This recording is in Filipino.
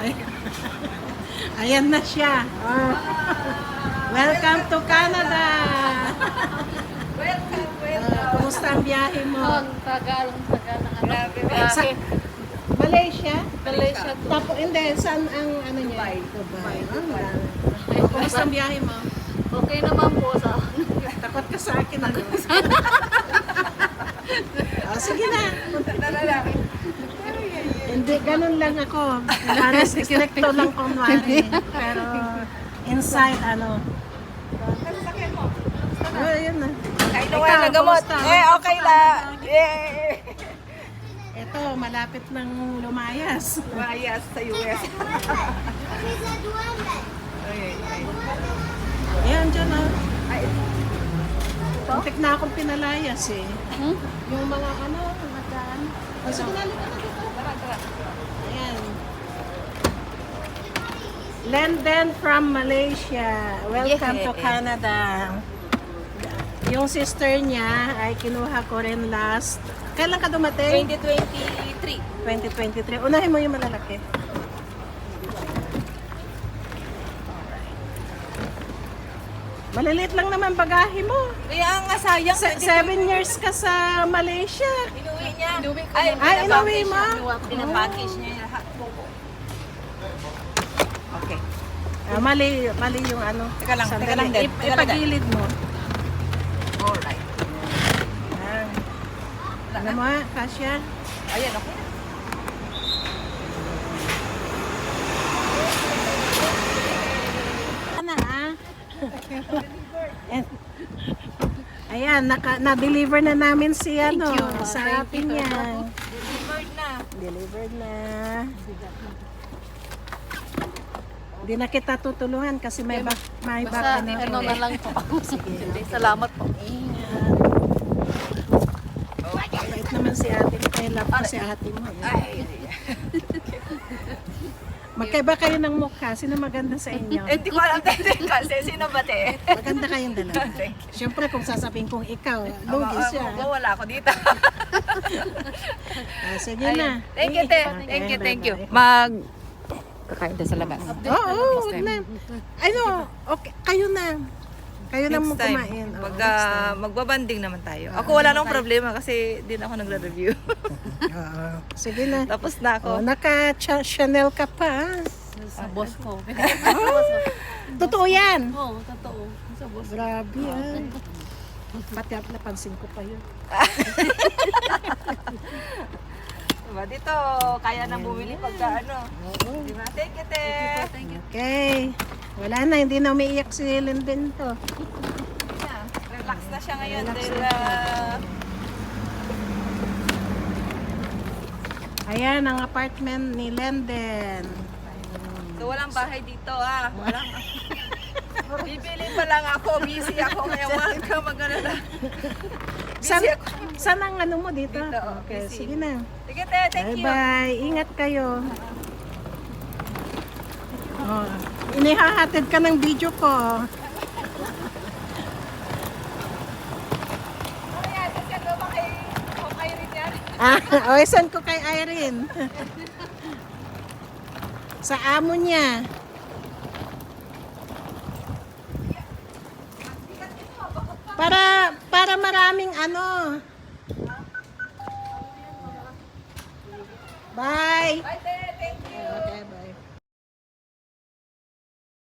Ay, ayan na siya. Oh. Welcome to Canada. Welcome, Ah, kumusta ang biyahe mo? Ang tagal, ang tagal ng ano. Grabe. Sa Malaysia? Malaysia. Tapos, hindi, saan ang ano niya? Dubai. Dubai. Ah, marami. Oh, kumusta ang biyahe mo? Okay naman po sa Takot ka sa akin, ano? oh, sige na. Talala. Hindi, ganun lang ako. Para stricto lang kunwari. Pero, inside, ano. Oh, yun na. Ikaw, ng gamot. Eh, okay la. Eh. Ito, malapit ng lumayas. Mayas sa US. Ay, ay, Ayan, dyan ah. ay. Muntik na akong pinalayas eh. Hmm? Yung mga ano, mga daan. Na, halika na dito. Tara, tara. Ayan. Lenden from Malaysia. Welcome to Yeah. Canada. Yung sister niya ay kinuha ko rin last. Kailan ka dumating? 2023. 2023. Unahin mo yung malalaki. Maliliit lang naman bagahe mo. Kaya nga sayang. Se- seven years ka sa Malaysia. Inuwi niya. Inuwi ko Ay. Ay, inuwi mo? Pinapackage niya yung lahat. Okay. Ah, mali, mali yung ano. Teka lang, teka lang din. Ip- ipagilid mo. Alright. Yan. Ano mo ha, Kasya? Ayan, okay na. Ano ha? And- Ayan, naka, na-deliver na namin si ano, sa atin niya. Delivered na. Delivered na. Hindi na kita tutulungan kasi may back, may back Basta ano. ano na lang po. Sige. Salamat po. Ingat. Mabait naman si ate. Kaya love ko si ate mo. Ay, Magkaiba kayo ng mukha. Sino maganda sa inyo? hindi ko alam din kasi sino ba te? Maganda kayong dalawa. Thank you. Siyempre kung sasabihin kong ikaw, lugi siya. Aba, wala ako dito. Ah, sige na. Ayun. Thank you, te. Okay, Thank you, thank you. bye-bye. Mag... Kakain tayo sa labas. Oo, oh, wag na. Ano, okay, kayo na. Kayo na mo Next time, kumain. Oo, pag next ah, time. magbabanding naman tayo. Ako wala nang problema kasi din ako nagre-review. Oo. Sige na. Tapos na ako. Oh, naka-Chanel ka pa. ah. Sa boss ko. Totoo yan. Oo, totoo. Sa boss. Grabe ah. Pati at napansin ko pa yun. Diba? Dito, kaya nang bumili pagka ano. Diba? Thank you, te. Thank you. Okay. Wala na, hindi na umiiyak si Linden to. Yeah, Relax na siya ngayon Relax dahil na. ah, Ayan ang apartment ni Linden. so walang bahay dito ah. Walang Bibili pa lang ako, busy ako kaya wag ka mag-alala. San, ako. saan ang ano mo dito? Dito, oh, okay, busy. sige na. Sige, te, thank you. Bye-bye. Ingat kayo. Oh, inihahatid ka ng video ko. Ano yan? Kasi ano ba kay kay Irene yan? Ah, o, send ko kay Irene. Sa amo niya. Para para maraming ano. Bye.